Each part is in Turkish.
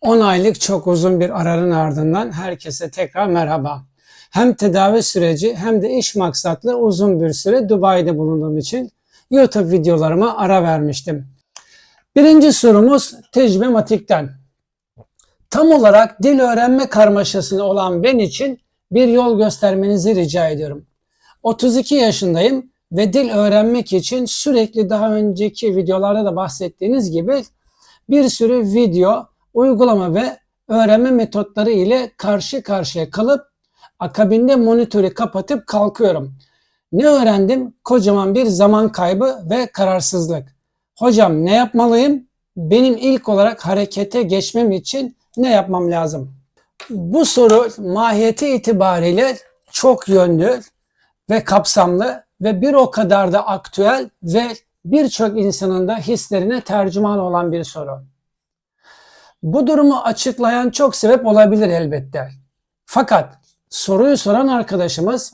10 aylık çok uzun bir aranın ardından herkese tekrar merhaba. Hem tedavi süreci hem de iş maksatlı uzun bir süre Dubai'de bulunduğum için YouTube videolarıma ara vermiştim. Birinci sorumuz tecrübematikten. Tam olarak dil öğrenme karmaşasını olan ben için bir yol göstermenizi rica ediyorum. 32 yaşındayım ve dil öğrenmek için sürekli daha önceki videolarda da bahsettiğiniz gibi bir sürü video, uygulama ve öğrenme metotları ile karşı karşıya kalıp akabinde monitörü kapatıp kalkıyorum. Ne öğrendim? Kocaman bir zaman kaybı ve kararsızlık. Hocam ne yapmalıyım? Benim ilk olarak harekete geçmem için ne yapmam lazım? Bu soru mahiyeti itibariyle çok yönlü ve kapsamlı ve bir o kadar da aktüel ve birçok insanın da hislerine tercüman olan bir soru. Bu durumu açıklayan çok sebep olabilir elbette. Fakat soruyu soran arkadaşımız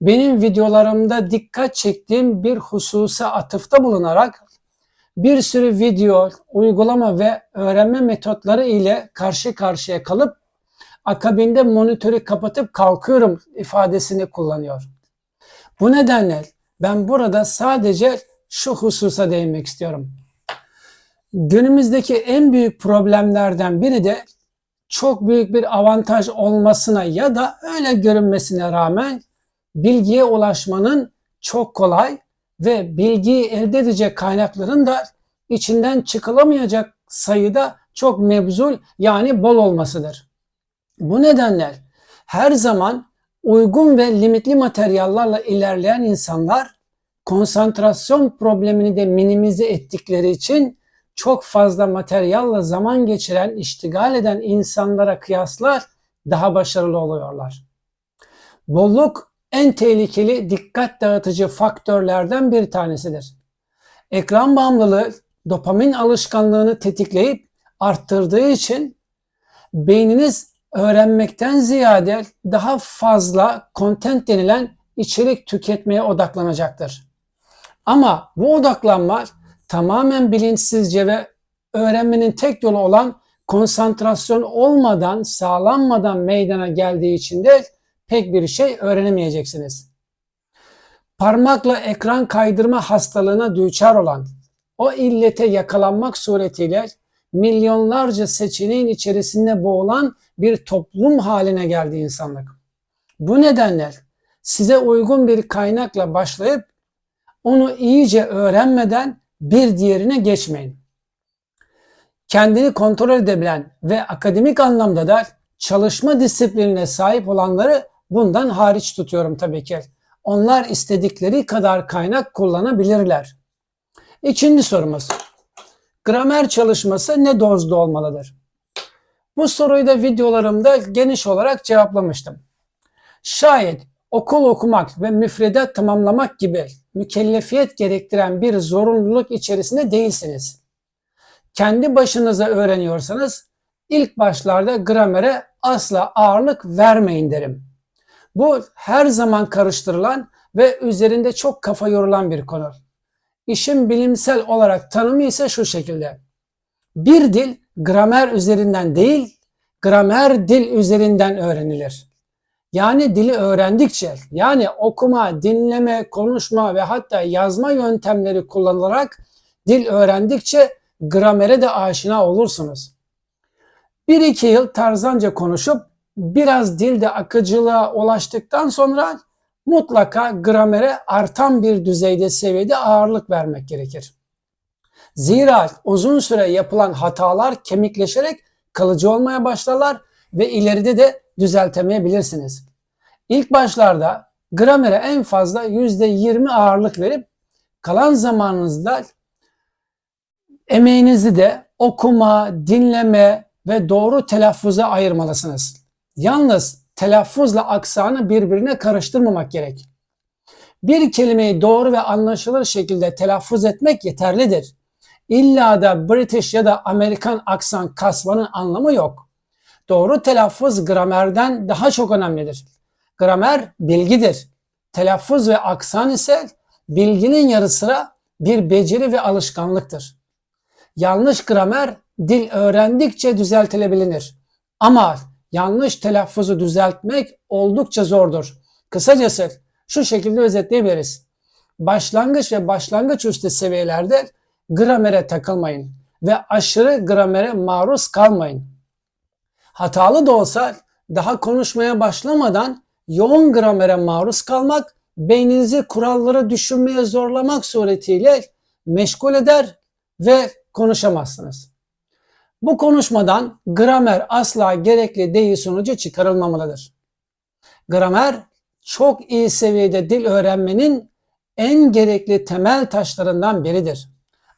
benim videolarımda dikkat çektiğim bir hususa atıfta bulunarak bir sürü video, uygulama ve öğrenme metotları ile karşı karşıya kalıp akabinde monitörü kapatıp kalkıyorum ifadesini kullanıyor. Bu nedenle ben burada sadece şu hususa değinmek istiyorum. Günümüzdeki en büyük problemlerden biri de çok büyük bir avantaj olmasına ya da öyle görünmesine rağmen bilgiye ulaşmanın çok kolay ve bilgiyi elde edecek kaynakların da içinden çıkılamayacak sayıda çok mevzul yani bol olmasıdır. Bu nedenle her zaman uygun ve limitli materyallarla ilerleyen insanlar konsantrasyon problemini de minimize ettikleri için çok fazla materyalla zaman geçiren, iştigal eden insanlara kıyaslar daha başarılı oluyorlar. Bolluk en tehlikeli dikkat dağıtıcı faktörlerden bir tanesidir. Ekran bağımlılığı dopamin alışkanlığını tetikleyip arttırdığı için beyniniz öğrenmekten ziyade daha fazla content denilen içerik tüketmeye odaklanacaktır. Ama bu odaklanma tamamen bilinçsizce ve öğrenmenin tek yolu olan konsantrasyon olmadan, sağlanmadan meydana geldiği için de pek bir şey öğrenemeyeceksiniz. Parmakla ekran kaydırma hastalığına düçar olan, o illete yakalanmak suretiyle milyonlarca seçeneğin içerisinde boğulan bir toplum haline geldi insanlık. Bu nedenle size uygun bir kaynakla başlayıp onu iyice öğrenmeden bir diğerine geçmeyin. Kendini kontrol edebilen ve akademik anlamda da çalışma disiplinine sahip olanları bundan hariç tutuyorum tabii ki. Onlar istedikleri kadar kaynak kullanabilirler. İkinci sorumuz. Gramer çalışması ne dozda olmalıdır? Bu soruyu da videolarımda geniş olarak cevaplamıştım. Şayet okul okumak ve müfredat tamamlamak gibi mükellefiyet gerektiren bir zorunluluk içerisinde değilsiniz. Kendi başınıza öğreniyorsanız ilk başlarda gramere asla ağırlık vermeyin derim. Bu her zaman karıştırılan ve üzerinde çok kafa yorulan bir konu. İşin bilimsel olarak tanımı ise şu şekilde. Bir dil gramer üzerinden değil, gramer dil üzerinden öğrenilir. Yani dili öğrendikçe, yani okuma, dinleme, konuşma ve hatta yazma yöntemleri kullanılarak dil öğrendikçe gramere de aşina olursunuz. Bir iki yıl tarzanca konuşup biraz dilde akıcılığa ulaştıktan sonra mutlaka gramere artan bir düzeyde seviyede ağırlık vermek gerekir. Zira uzun süre yapılan hatalar kemikleşerek kalıcı olmaya başlarlar ve ileride de düzeltemeyebilirsiniz. İlk başlarda gramere en fazla %20 ağırlık verip kalan zamanınızda emeğinizi de okuma, dinleme ve doğru telaffuza ayırmalısınız. Yalnız telaffuzla aksanı birbirine karıştırmamak gerek. Bir kelimeyi doğru ve anlaşılır şekilde telaffuz etmek yeterlidir. İlla da British ya da Amerikan aksan kasmanın anlamı yok. Doğru telaffuz gramerden daha çok önemlidir. Gramer bilgidir. Telaffuz ve aksan ise bilginin yarı sıra bir beceri ve alışkanlıktır. Yanlış gramer dil öğrendikçe düzeltilebilir. Ama yanlış telaffuzu düzeltmek oldukça zordur. Kısacası şu şekilde özetleyebiliriz. Başlangıç ve başlangıç üstü seviyelerde gramere takılmayın ve aşırı gramere maruz kalmayın. Hatalı da olsa daha konuşmaya başlamadan yoğun gramere maruz kalmak beyninizi kuralları düşünmeye zorlamak suretiyle meşgul eder ve konuşamazsınız. Bu konuşmadan gramer asla gerekli değil sonucu çıkarılmamalıdır. Gramer çok iyi seviyede dil öğrenmenin en gerekli temel taşlarından biridir.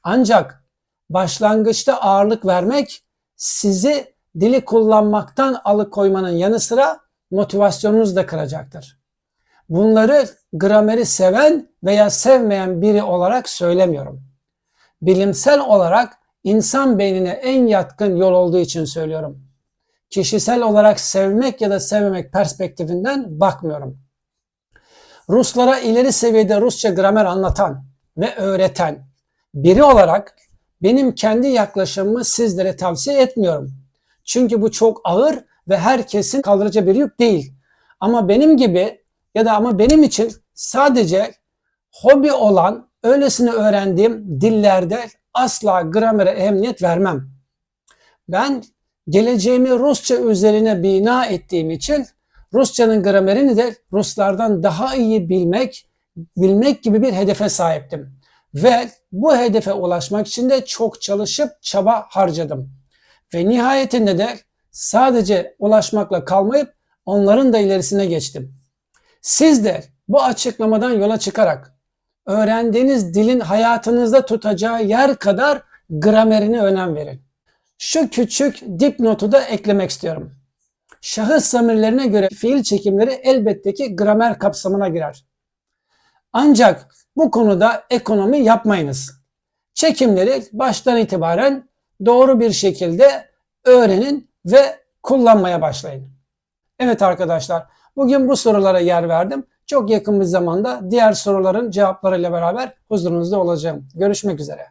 Ancak başlangıçta ağırlık vermek sizi dili kullanmaktan alıkoymanın yanı sıra motivasyonunuzu da kıracaktır. Bunları grameri seven veya sevmeyen biri olarak söylemiyorum. Bilimsel olarak insan beynine en yatkın yol olduğu için söylüyorum. Kişisel olarak sevmek ya da sevmemek perspektifinden bakmıyorum. Ruslara ileri seviyede Rusça gramer anlatan ve öğreten biri olarak benim kendi yaklaşımımı sizlere tavsiye etmiyorum. Çünkü bu çok ağır ve herkesin kaldıracağı bir yük değil. Ama benim gibi ya da ama benim için sadece hobi olan öylesine öğrendiğim dillerde asla gramere ehemmiyet vermem. Ben geleceğimi Rusça üzerine bina ettiğim için Rusçanın gramerini de Ruslardan daha iyi bilmek, bilmek gibi bir hedefe sahiptim. Ve bu hedefe ulaşmak için de çok çalışıp çaba harcadım. Ve nihayetinde de sadece ulaşmakla kalmayıp onların da ilerisine geçtim. Siz de bu açıklamadan yola çıkarak öğrendiğiniz dilin hayatınızda tutacağı yer kadar gramerine önem verin. Şu küçük dipnotu da eklemek istiyorum. Şahıs zamirlerine göre fiil çekimleri elbette ki gramer kapsamına girer. Ancak bu konuda ekonomi yapmayınız. Çekimleri baştan itibaren doğru bir şekilde öğrenin ve kullanmaya başlayın. Evet arkadaşlar, bugün bu sorulara yer verdim. Çok yakın bir zamanda diğer soruların cevaplarıyla beraber huzurunuzda olacağım. Görüşmek üzere.